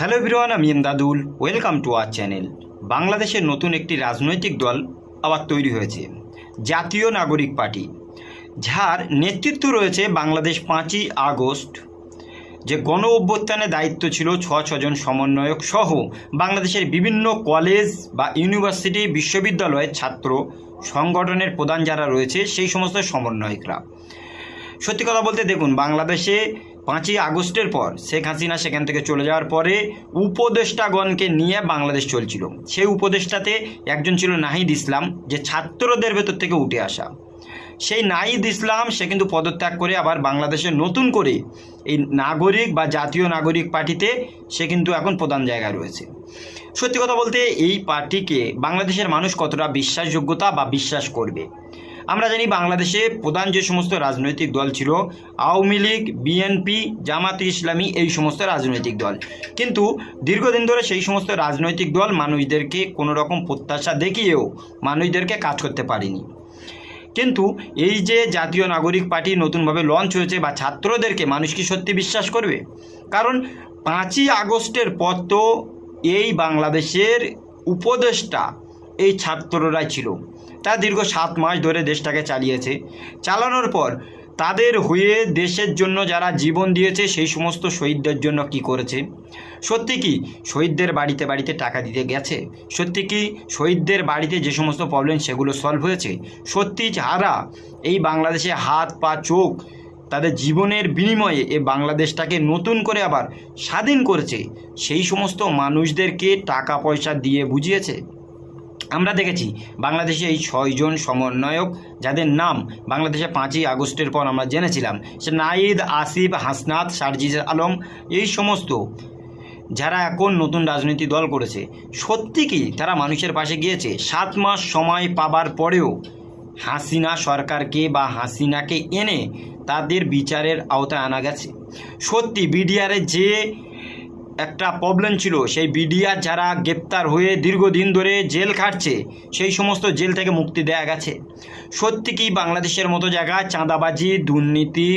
Hello everyone, আমি Emdadul. Welcome to our channel. বাংলাদেশের নতুন একটি রাজনৈতিক দল আবার তৈরি হয়েছে, জাতীয় নাগরিক পার্টি। যার নেতৃত্ব রয়েছে বাংলাদেশ পাঁচই আগস্ট। যে গণ অভ্যুত্থানে দায়িত্ব ছিল ছ ছজন সমন্বয়ক সহ বাংলাদেশের বিভিন্ন কলেজ বা ইউনিভার্সিটি, বিশ্ববিদ্যালয়ের ছাত্র সংগঠনের প্রধান যারা রয়েছে, সেই সমস্ত সমন্বয়করা। সত্যি কথা বলতে দেখুন, বাংলাদেশে পাঁচই আগস্টের পর শেখ হাসিনা সেখান থেকে চলে যাওয়ার পরে উপদেষ্টাগণকে নিয়ে বাংলাদেশ চলছিল। সেই উপদেষ্টাতে একজন ছিল নাহিদ ইসলাম, যে ছাত্রদের ভেতর থেকে উঠে আসা। সেই নাহিদ ইসলাম, সে কিন্তু পদত্যাগ করে আবার বাংলাদেশে নতুন করে এই নাগরিক বা জাতীয় নাগরিক পার্টিতে সে কিন্তু এখন প্রধান জায়গায় রয়েছে। সত্যি কথা বলতে এই পার্টিকে বাংলাদেশের মানুষ কতটা বিশ্বাসযোগ্যতা বা বিশ্বাস করবে? আমরা জানি বাংলাদেশে প্রধান যে সমস্ত রাজনৈতিক দল ছিল, আওয়ামী লীগ বিএনপি জামাত ইসলামী, এই সমস্ত রাজনৈতিক দল। কিন্তু দীর্ঘদিন ধরে সেই সমস্ত রাজনৈতিক দল মানুষদেরকে কোনো রকম প্রত্যাশা দেখিয়েও মানুষদেরকে কাজ করতে পারেনি। কিন্তু এই যে জাতীয় নাগরিক পার্টি নতুনভাবে লঞ্চ হয়েছে বা ছাত্রদেরকে মানুষ কি সত্যি বিশ্বাস করবে? কারণ পাঁচই আগস্টের পর তো এই বাংলাদেশের উপদেষ্টা এই ছাত্ররাই ছিল। তা দীর্ঘ সাত মাস ধরে দেশটাকে চালিয়েছে। চালানোর পর তাদের হয়ে দেশের জন্য যারা জীবন দিয়েছে, সেই সমস্ত শহীদদের জন্য কি করেছে? সত্যি কি শহীদদের বাড়িতে বাড়িতে টাকা দিতে গেছে? সত্যি কি শহীদদের বাড়িতে যে সমস্ত প্রবলেম সেগুলো সলভ হয়েছে? সত্যি যারা এই বাংলাদেশে হাত, পা, চোখ, তাদের জীবনের বিনিময়ে এ বাংলাদেশটাকে নতুন করে আবার স্বাধীন করেছে, সেই সমস্ত মানুষদেরকে টাকা পয়সা দিয়ে বুঝিয়েছে? আমরা দেখেছি বাংলাদেশে এই ছয়জন সমন্বয়ক, যাদের নাম বাংলাদেশে পাঁচই আগস্টের পর আমরা জেনেছিলাম। সে নাইদ আসিফ, হাসনাত, সারজিজ আলম, এই সমস্ত যারা এখন নতুন রাজনীতি দল করেছে, সত্যি কি তারা মানুষের পাশে গিয়েছে? সাত মাস সময় পাবার পরেও হাসিনা সরকারকে বা হাসিনাকে এনে তাদের বিচারের আওতায় আনা গেছে। সত্যি, বিডিআরের যে একটা প্রবলেম ছিল। সেই বিডিআর যারা গ্রেপ্তার হয়ে দীর্ঘদিন ধরে জেল খাটছে, সেই সমস্ত জেল থেকে মুক্তি দেওয়া গেছে। সত্যি কি বাংলাদেশের মতো জায়গায় চাঁদাবাজি, দুর্নীতি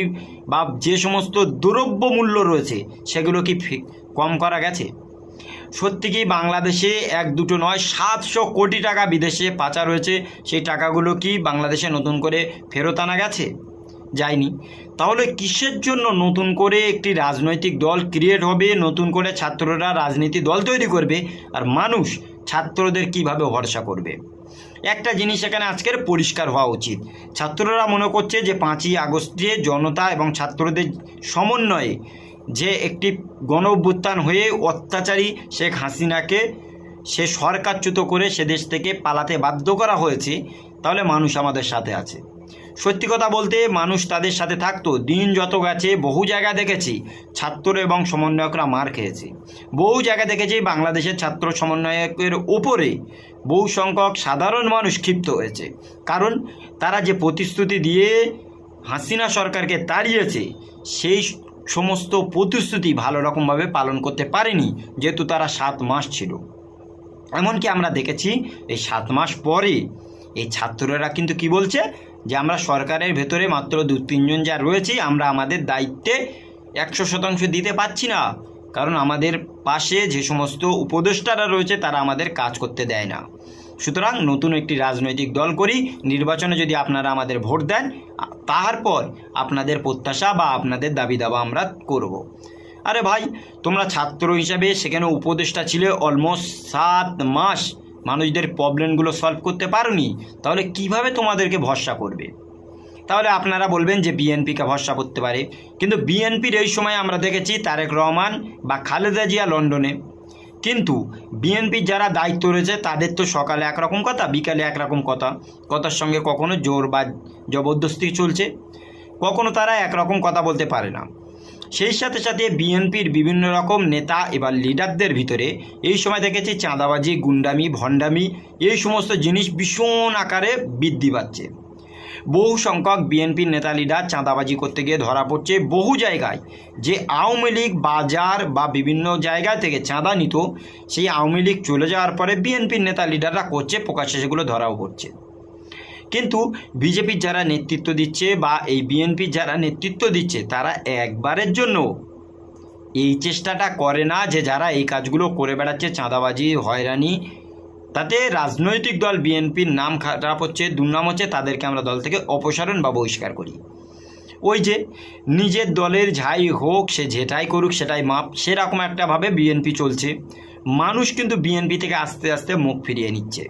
বা যে সমস্ত দ্রব্য মূল্য রয়েছে, সেগুলো কি কম করা গেছে? সত্যি কি বাংলাদেশে এক দুটো নয়, সাতশো কোটি টাকা বিদেশে পাচার হয়েছে, সেই টাকাগুলো কি বাংলাদেশে নতুন করে ফেরত আনা গেছে? যায়নি। তাহলে কিসের জন্য নতুন করে একটি রাজনৈতিক দল ক্রিয়েট হবে, নতুন করে ছাত্ররা রাজনীতি দল তৈরি করবে, আর মানুষ ছাত্রদের কীভাবে ভরসা করবে? একটা জিনিস এখানে আজকের পরিষ্কার হওয়া উচিত। ছাত্ররা মনে করছে যে পাঁচই আগস্টে জনতা এবং ছাত্রদের সমন্বয়ে যে একটি গণ হয়ে অত্যাচারী শেখ হাসিনাকে সে সরকারচ্যুত করে সে দেশ থেকে পালাতে বাধ্য করা হয়েছে, তাহলে মানুষ আমাদের সাথে আছে। সত্যি কথা বলতে মানুষ তাদের সাথে থাকতো। দিন যত গেছে, বহু জায়গা দেখেছি, ছাত্র এবং সমন্বয়করা মার খেয়েছে। বহু জায়গা দেখেছি বাংলাদেশের ছাত্র সমন্বয়কের ওপরে বহু সংখ্যক সাধারণ মানুষ ক্ষিপ্ত হয়েছে। কারণ তারা যে প্রতিশ্রুতি দিয়ে হাসিনা সরকারকে তাড়িয়েছে, সেই সমস্ত প্রতিশ্রুতি ভালো রকমভাবে পালন করতে পারেনি, যেহেতু তারা সাত মাস ছিল। এমনকি আমরা দেখেছি, এই সাত মাস পরে এই ছাত্ররা কিন্তু কি বলছে? যে আমরা সরকারের ভেতরে মাত্র দু তিনজন যা রয়েছি, আমরা আমাদের দায়িত্বে একশো শতাংশ দিতে পারছি না। কারণ আমাদের পাশে যে সমস্ত উপদেষ্টারা রয়েছে, তারা আমাদের কাজ করতে দেয় না। সুতরাং নতুন একটি রাজনৈতিক দল করি, নির্বাচনে যদি আপনারা আমাদের ভোট দেন তারপর আপনাদের প্রত্যাশা বা আপনাদের দাবি দাবা আমরা করব। আরে ভাই, তোমরা ছাত্র হিসাবে সেখানে উপদেষ্টা ছিলে অলমোস্ট সাত মাস। মানুষদের প্রবলেমগুলো সলভ করতে পারোনি, তাহলে কীভাবে তোমাদেরকে ভরসা করবে? তাহলে আপনারা বলবেন যে বিএনপিকে ভরসা করতে পারে। কিন্তু বিএনপির এই সময় আমরা দেখেছি তারেক রহমান বা খালেদা জিয়া লন্ডনে। কিন্তু বিএনপির যারা দায়িত্ব রয়েছে, তাদের তো সকালে একরকম কথা, বিকালে একরকম কথা। কথার সঙ্গে কখনো জোর বা জবরদস্তি চলছে। কখনো তারা একরকম কথা বলতে পারে না। সেই সাথে সাথে বিএনপির বিভিন্ন রকম নেতা এবার লিডারদের ভিতরে। এই সময় দেখেছি চাঁদাবাজি, গুন্ডামি, ভণ্ডামি, এই সমস্ত জিনিস ভীষণ আকারে বৃদ্ধি পাচ্ছে। বহু সংখ্যক বিএনপির নেতা লিডার চাঁদাবাজি করতে গিয়ে ধরা পড়ছে বহু জায়গায়। যে আওয়ামী লীগ বাজার বা বিভিন্ন জায়গা থেকে চাঁদা নিত, সেই আওয়ামী লীগ চলে যাওয়ার পরে বিএনপির নেতা লিডাররা করছে, প্রকাশ্যে সেগুলো ধরাও পড়ছে। কিন্তু বিজেপির যারা নেতৃত্ব দিচ্ছে বা এই বিএনপির যারা নেতৃত্ব দিচ্ছে, তারা একবারের জন্য এই চেষ্টাটা করে না যে যারা এই কাজগুলো করে বেড়াচ্ছে, চাঁদাবাজি, হয়রানি। তাতে রাজনৈতিক দল বিএনপির নাম খারাপ হচ্ছে, দুর্নাম হচ্ছে, তাদেরকে আমরা দল থেকে অপসারণ বা বহিষ্কার করি। ওই যে নিজের দলের যাই হোক, সে যেটাই করুক, সেটাই মাপ, সেরকম একটাভাবে বিএনপি চলছে। মানুষ কিন্তু বিএনপি থেকে আস্তে আস্তে মুখ ফিরিয়ে নিচ্ছে।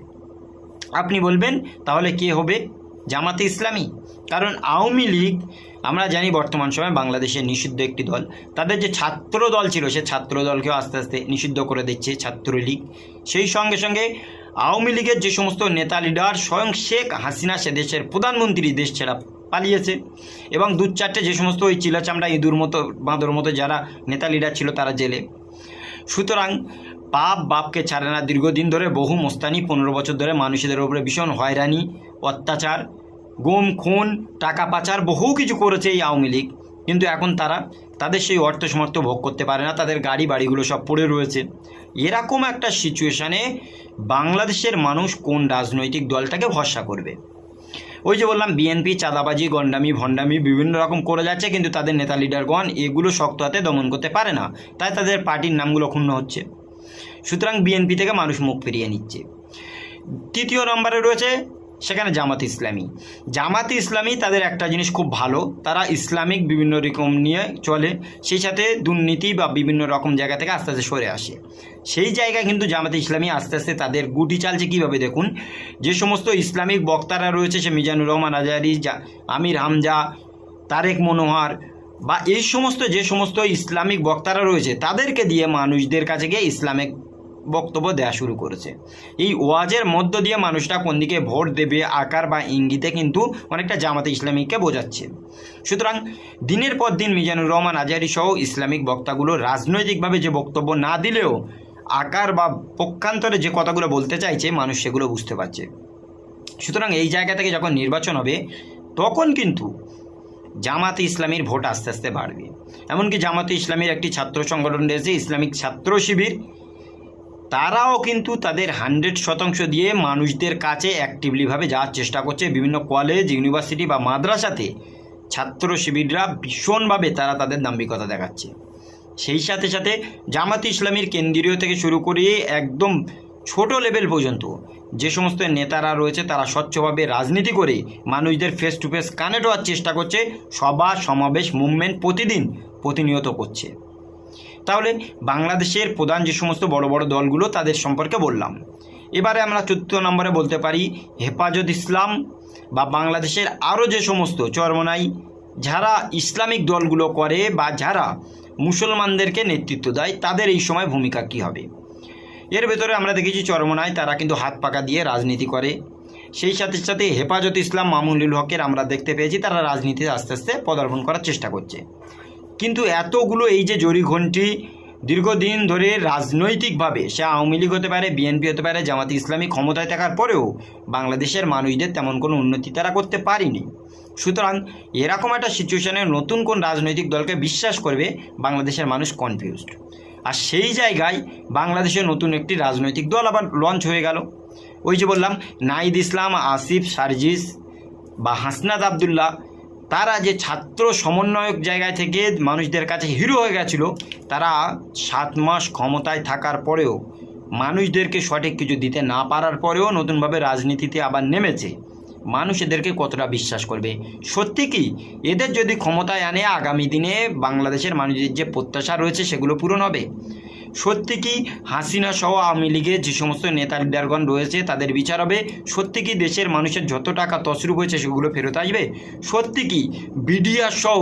আপনি বলবেন, তাহলে কে হবে? জামাতে ইসলামী। কারণ আওয়ামী লীগ, আমরা জানি বর্তমান সময়ে বাংলাদেশে নিষিদ্ধ একটি দল। তাদের যে ছাত্র দল ছিল, সে ছাত্র দলকেও আস্তে আস্তে নিষিদ্ধ করে দিচ্ছে ছাত্রলীগ। সেই সঙ্গে সঙ্গে আওয়ামী লীগের যে সমস্ত নেতা লিডার, স্বয়ং শেখ হাসিনা, সে দেশের প্রধানমন্ত্রী দেশ ছেড়া পালিয়েছে। এবং দু চারটে যে সমস্ত ওই চিলাচামড়া ইঁদুর মতো, বাঁদর মতো যারা নেতা লিডার ছিল, তারা জেলে। সুতরাং পাপ বাপকে ছাড়ে না। দীর্ঘদিন ধরে বহু মোস্তানি, পনেরো বছর ধরে মানুষদের উপরে ভীষণ হয়রানি, অত্যাচার, গুম, খুন, টাকা পাচার, বহু কিছু করেছে এই আওয়ামী লীগ। কিন্তু এখন তারা তাদের সেই অর্থ সমর্থ ভোগ করতে পারে না। তাদের গাড়ি বাড়িগুলো সব পড়ে রয়েছে। এরকম একটা সিচুয়েশানে বাংলাদেশের মানুষ কোন রাজনৈতিক দলটাকে ভরসা করবে? ওই যে বললাম, বিএনপি, চাঁদাবাজি গন্ডামি ভণ্ডামি বিভিন্ন রকম করে যাচ্ছে, কিন্তু তাদের নেতা লিডারগণ এগুলো শক্ত হাতে দমন করতে পারে না। তাই তাদের পার্টির নামগুলো ক্ষুণ্ণ হচ্ছে। সুতরাং বিএনপি থেকে মানুষ মুখ ফিরিয়ে নিচ্ছে। তৃতীয় নম্বরে রয়েছে সেখানে জামাত ইসলামী। জামাত ইসলামী তাদের একটা জিনিস খুব ভালো, তারা ইসলামিক বিভিন্ন রকম নিয়ে চলে, সেই সাথে দুর্নীতি বা বিভিন্ন রকম জায়গা থেকে আস্তে আস্তে সরে আসে। সেই জায়গায় কিন্তু জামাত ইসলামী আস্তে আস্তে তাদের গুটি চালছে কীভাবে দেখুন? যে সমস্ত ইসলামিক বক্তারা রয়েছে, সে মিজানুর রহমান আজারি আমির হামজা, তারেক মনোহর বা এই সমস্ত যে সমস্ত ইসলামিক বক্তারা রয়েছে, তাদেরকে দিয়ে মানুষদের কাছে গিয়ে ইসলামিক বক্তব্য দেওয়া শুরু করেছে। এই ওয়াজের মধ্য দিয়ে মানুষরা কোন দিকে ভোট দেবে, আকার বা ইঙ্গিতে কিন্তু অনেকটা জামাতে ইসলামিককে বোঝাচ্ছে। সুতরাং দিনের পর দিন মিজানুর রহমান আজহারি সহ ইসলামিক বক্তাগুলো রাজনৈতিকভাবে যে বক্তব্য না দিলেও আকার বা পক্ষান্তরে যে কথাগুলো বলতে চাইছে, মানুষ সেগুলো বুঝতে পারছে। সুতরাং এই জায়গা থেকে যখন নির্বাচন হবে, তখন কিন্তু জামাতে ইসলামীর ভোট আস্তে আস্তে বাড়বে। এমনকি জামাতে ইসলামীর একটি ছাত্র সংগঠন রয়েছে, ইসলামিক ছাত্র শিবির। তারাও কিন্তু তাদের হান্ড্রেড শতাংশ দিয়ে মানুষদের কাছে অ্যাক্টিভলিভাবে যাওয়ার চেষ্টা করছে। বিভিন্ন কলেজ ইউনিভার্সিটি বা মাদ্রাসাতে ছাত্র শিবিররা ভীষণভাবে তারা তাদের দাম্ভিকতা দেখাচ্ছে। সেই সাথে সাথে জামাত ইসলামীর কেন্দ্রীয় থেকে শুরু করে একদম ছোট লেভেল পর্যন্ত যে সমস্ত নেতারা রয়েছে, তারা স্বচ্ছভাবে রাজনীতি করে মানুষদের ফেস টু ফেস কানেক্ট হওয়ার চেষ্টা করছে। সভা, সমাবেশ মুভমেন্ট প্রতিদিন প্রতিনিয়ত করছে। তাহলে বাংলাদেশের প্রধান যে সমস্ত বড় বড় দলগুলো তাদের সম্পর্কে বললাম। এবারে আমরা চতুর্থ নম্বরে বলতে পারি হেফাজত ইসলাম বা বাংলাদেশের আরও যে সমস্ত চরমনাই, যারা ইসলামিক দলগুলো করে বা যারা মুসলমানদেরকে নেতৃত্ব দেয়, তাদের এই সময় ভূমিকা কী হবে? এর ভেতরে আমরা দেখেছি চরমনায় তারা কিন্তু হাত পাকা দিয়ে রাজনীতি করে। সেই সাথে সাথে হেফাজত ইসলাম মামুনুল হকের আমরা দেখতে পেয়েছি, তারা রাজনীতিতে আস্তে আস্তে পদার্পণ করার চেষ্টা করছে। কিন্তু এতগুলো এই যে জরিঘণ্টি দীর্ঘদিন ধরে রাজনৈতিকভাবে সে আওয়ামী লীগ হতে পারে, বিএনপি হতে পারে, জামাত ইসলামী ক্ষমতায় থাকার পরেও বাংলাদেশের মানুষদের তেমন কোনো উন্নতি তারা করতে পারেনি। সুতরাং এরকম একটা সিচুয়েশনে নতুন কোন রাজনৈতিক দলকে বিশ্বাস করবে বাংলাদেশের মানুষ কনফিউজড আর সেই জায়গায় বাংলাদেশের নতুন একটি রাজনৈতিক দল আবার লঞ্চ হয়ে গেল। ওই যে বললাম নাইদ ইসলাম, আসিফ, সার্জিস বা হাসনাদ আবদুল্লাহ তারা যে ছাত্র সমন্বয়ক জায়গায় থেকে মানুষদের কাছে হিরো হয়ে গেছিল, তারা সাত মাস ক্ষমতায় থাকার পরেও মানুষদেরকে সঠিক কিছু দিতে না পারার পরেও নতুনভাবে রাজনীতিতে আবার নেমেছে। মানুষ এদেরকে কতটা বিশ্বাস করবে? সত্যি কি? এদের যদি ক্ষমতায় আনে, আগামী দিনে বাংলাদেশের মানুষের যে প্রত্যাশা রয়েছে, সেগুলো পূরণ হবে। সত্যি কি হাসিনা সহ আওয়ামী লীগের যে সমস্ত নেতা লিডারগণ রয়েছে, তাদের বিচার হবে? সত্যি কি দেশের মানুষের যত টাকা তসরুপ হয়েছে সেগুলো ফেরত আসবে? সত্যি কি বিডিআর সহ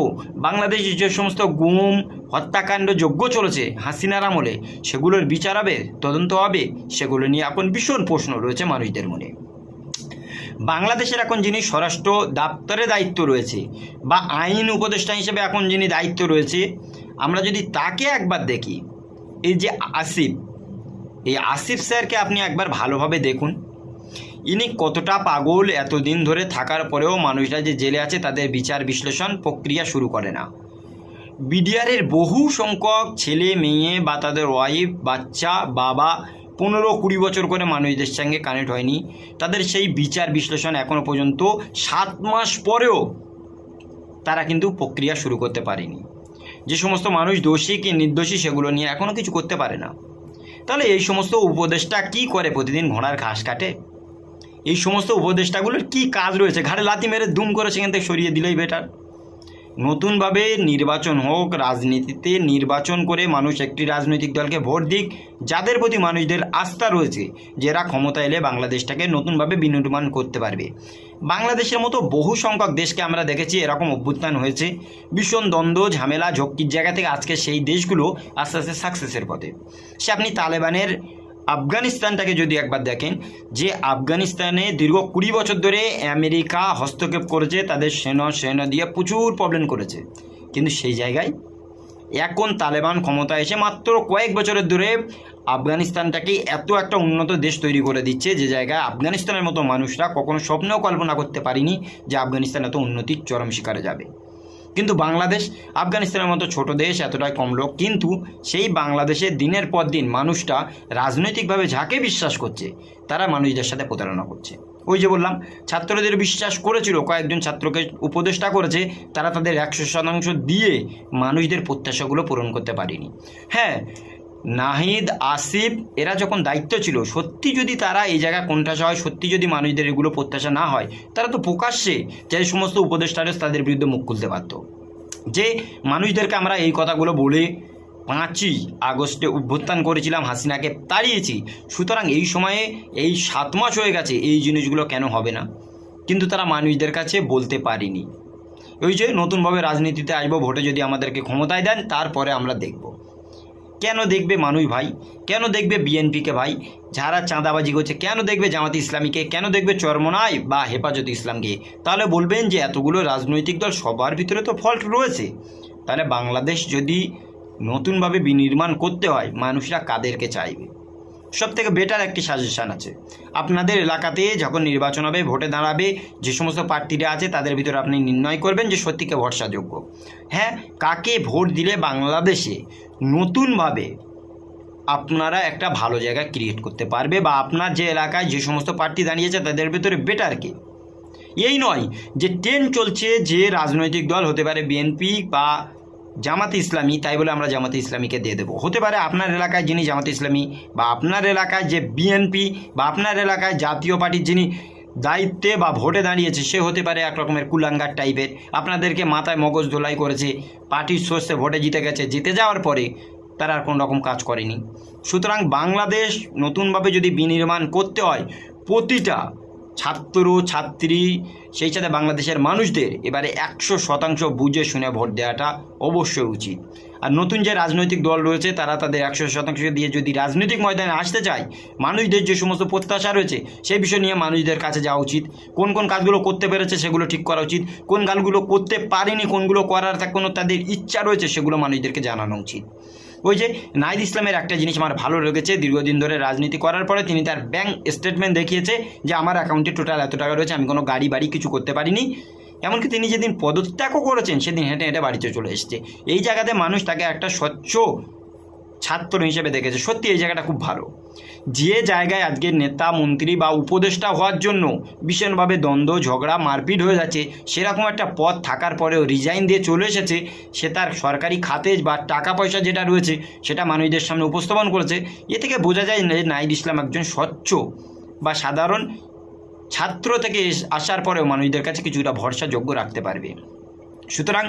বাংলাদেশের যে সমস্ত গুম, হত্যাকাণ্ড যোগ্য চলেছে হাসিনার আমলে, সেগুলোর বিচার হবে, তদন্ত হবে? সেগুলো নিয়ে এখন ভীষণ প্রশ্ন রয়েছে মানুষদের মনে। বাংলাদেশের এখন যিনি স্বরাষ্ট্র দপ্তরে দায়িত্ব রয়েছে, বা আইন উপদেষ্টা হিসেবে এখন যিনি দায়িত্ব রয়েছে, আমরা যদি তাকে একবার দেখি এই যে আসিফ, এই আসিফ স্যারকে আপনি একবার ভালোভাবে দেখুন। ইনি কতটা পাগল এতদিন ধরে থাকার পরেও মানুষরা যে জেলে আছে তাদের বিচার বিশ্লেষণ প্রক্রিয়া শুরু করে না। বিডিআরের বহু সংখ্যক ছেলে, মেয়ে বা তাদের ওয়াইফ বাচ্চা, বাবা পনেরো কুড়ি বছর করে মানুষদের সঙ্গে কানেক্ট হয়নি। তাদের সেই বিচার বিশ্লেষণ এখনও পর্যন্ত সাত মাস পরেও তারা কিন্তু প্রক্রিয়া শুরু করতে পারেনি। যে সমস্ত মানুষ দোষী কি নির্দোষী সেগুলো নিয়ে এখনও কিছু করতে পারে না। তাহলে এই সমস্ত উপদেশটা কি করে প্রতিদিন ঘোড়ার ঘাস কাটে? এই সমস্ত উপদেষ্টাগুলোর কি কাজ রয়েছে? ঘাড়ে লাতি মেরে দুম করে সেখান থেকে সরিয়ে দিলেই বেটার নতুনভাবে নির্বাচন হোক, রাজনীতিতে নির্বাচন করে মানুষ একটি রাজনৈতিক দলকে ভোট দিক, যাদের প্রতি মানুষদের আস্থা রয়েছে, যারা ক্ষমতা এলে বাংলাদেশটাকে নতুনভাবে বিনির্মাণ করতে পারবে। বাংলাদেশের মতো বহু সংখ্যক দেশকে আমরা দেখেছি এরকম অভ্যুত্থান হয়েছে। ভীষণ দ্বন্দ্ব, ঝামেলা, ঝক্কির জায়গা থেকে আজকে সেই দেশগুলো আস্তে আস্তে সাকসেসের পথে। সে আপনি তালেবানের আফগানিস্তানটাকে যদি একবার দেখেন, যে আফগানিস্তানে দীর্ঘ কুড়ি বছর ধরে আমেরিকা হস্তক্ষেপ করেছে, তাদের সেনা সেনা দিয়ে প্রচুর প্রবলেম করেছে। কিন্তু সেই জায়গায় এখন তালেবান ক্ষমতা এসে মাত্র কয়েক বছরের ধরে আফগানিস্তানটাকে এত একটা উন্নত দেশ তৈরি করে দিচ্ছে, যে জায়গায় আফগানিস্তানের মতো মানুষরা কখনো স্বপ্নেও কল্পনা করতে পারিনি যে আফগানিস্তান এত উন্নতির চরম শিকারে যাবে। কিন্তু বাংলাদেশ আফগানিস্তানের মতো ছোট দেশ এতটাই কম লোক, কিন্তু সেই বাংলাদেশে দিনের পর দিন মানুষটা রাজনৈতিকভাবে ঝাঁকে বিশ্বাস করছে, তারা মানুষদের সাথে প্রতারণা করছে। ওই যে বললাম, ছাত্রদের বিশ্বাস করেছিল, কয়েকজন ছাত্রকে উপদেষ্টা করেছে, তারা তাদের একশো শতাংশ দিয়ে মানুষদের প্রত্যাশাগুলো পূরণ করতে পারেনি। হ্যাঁ নাহিদ, আসিফ, এরা যখন দায়িত্ব ছিল, সত্যি যদি তারা এই জায়গায় কোনটাসা হয়, সত্যি যদি মানুষদের এগুলো প্রত্যাশা না হয়, তারা তো প্রকাশ্যে যে সমস্ত উপদেষ্টা রয়েছে তাদের বিরুদ্ধে মুখ খুলতে পারতো যে মানুষদেরকে আমরা এই কথাগুলো বলে পাঁচই আগস্টে অভ্যুত্থান করেছিলাম, হাসিনাকে তাড়িয়েছি, সুতরাং এই সময়ে এই সাত মাস হয়ে গেছে, এই জিনিসগুলো কেন হবে না? কিন্তু তারা মানুষদের কাছে বলতে পারিনি। ওই যে নতুনভাবে রাজনীতিতে আসব, ভোটে যদি আমাদেরকে ক্ষমতায় দেন, তারপরে আমরা দেখব। কেন দেখবে মানুষ ভাই? কেন দেখবে বিএনপিকে ভাই? যারা চাঁদাবাজি করছে, কেন দেখবে জামাত ইসলামীকে? কেন দেখবে চরমনায় বা হেফাজত ইসলামকে? তাহলে বলবেন যে এতগুলো রাজনৈতিক দল সবার ভিতরে তো ফল্ট রয়েছে। তাহলে বাংলাদেশ যদি নতুনভাবে বিনির্মাণ করতে হয়, মানুষরা কাদেরকে চাইবে? সব থেকে বেটার একটি সাজেশান আছে। আপনাদের এলাকাতে যখন নির্বাচন হবে, ভোটে দাঁড়াবে, যে সমস্ত প্রার্থীরা আছে, তাদের ভিতরে আপনি নির্ণয় করবেন যে সত্যিকে ভরসাযোগ্য। হ্যাঁ কাকে ভোট দিলে বাংলাদেশে নতুনভাবে আপনারা একটা ভালো জায়গা ক্রিয়েট করতে পারবে বা আপনার যে এলাকায় যে সমস্ত প্রার্থী দাঁড়িয়েছে তাদের ভিতরে বেটার কে। এই নয় যে ট্রেন চলছে যে রাজনৈতিক দল হতে পারে বিএনপি বা জামাতে ইসলামী, তাই বলে আমরা জামাতে ইসলামীকে দিয়ে দেবো। হতে পারে আপনার এলাকায় যিনি জামাতে ইসলামী বা আপনার এলাকায় যে বিএনপি বা আপনার এলাকায় জাতীয় পার্টির যিনি দায়িত্বে বা ভোটে দাঁড়িয়েছে, সে হতে পারে এক রকমের কুলাঙ্গার টাইপের। আপনাদেরকে মাথায় মগজ ধোলাই করেছে, পার্টির সোর্সে ভোটে জিতে গেছে, জিতে যাওয়ার পরে তারা আর কোনো রকম কাজ করেনি। সুতরাং বাংলাদেশ নতুনভাবে যদি বিনির্মাণ করতে হয়, প্রতিটা ছাত্র ছাত্রী, সেই সাথে বাংলাদেশের মানুষদের এবারে একশো শতাংশ বুঝে শুনে ভোট দেওয়াটা অবশ্যই উচিত। আর নতুন যে রাজনৈতিক দল রয়েছে, তারা তাদের একশো শতাংশ দিয়ে যদি রাজনৈতিক ময়দানে আসতে চায়, মানুষদের যে সমস্ত প্রত্যাশা রয়েছে, সেই বিষয় নিয়ে মানুষদের কাছে যাওয়া উচিত। কোন কোন কাজগুলো করতে পেরেছে, সেগুলো ঠিক করা উচিত। কোন কাজগুলো করতে পারেনি, কোনগুলো করার কোনো তাদের ইচ্ছা রয়েছে, সেগুলো মানুষদেরকে জানানো উচিত। ওই যে নাইদ ইসলামের একটা জিনিস আমার ভালো লেগেছে, দীর্ঘদিন ধরে রাজনীতি করার পরে তিনি তার ব্যাঙ্ক স্টেটমেন্ট দেখিয়েছে যে আমার অ্যাকাউন্টে টোটাল এত টাকা রয়েছে, আমি কোনো গাড়ি বাড়ি কিছু করতে পারিনি। এমনকি তিনি যেদিন পদত্যাগও করেছেন, সেদিন হেঁটে হেঁটে বাড়িতে চলে এসেছে। এই জায়গাতে মানুষ তাকে একটা স্বচ্ছ ছাত্র হিসেবে দেখেছে। সত্যি এই জায়গাটা খুব ভালো। যে জায়গায় আজকে নেতা, মন্ত্রী বা উপদেষ্টা হওয়ার জন্য ভীষণভাবে দ্বন্দ্ব, ঝগড়া, মারপিট হয়ে যাচ্ছে, সেরকম একটা পদ থাকার পরেও রিজাইন দিয়ে চলে এসেছে, সে তার সরকারি খাতে বা টাকা পয়সা যেটা রয়েছে, সেটা মানুষদের সামনে উপস্থাপন করেছে। এ থেকে বোঝা যায় না যে নাইদ ইসলাম একজন স্বচ্ছ বা সাধারণ ছাত্র থেকে আসার পরেও মানুষদের কাছে কিছুটা ভরসাযোগ্য রাখতে পারবে। সুতরাং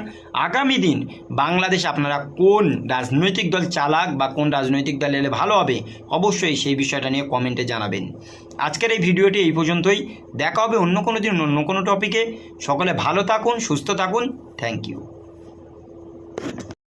আগামী দিন বাংলাদেশ আপনারা কোন রাজনৈতিক দল চালাক বা কোন রাজনৈতিক দল এলে ভালো হবে, অবশ্যই সেই বিষয়টা নিয়ে কমেন্টে জানাবেন। আজকের এই ভিডিওটি এই পর্যন্তই। দেখা হবে অন্য কোনো দিন, অন্য কোনো টপিকে সকলে ভালো থাকুন, সুস্থ থাকুন। Thank you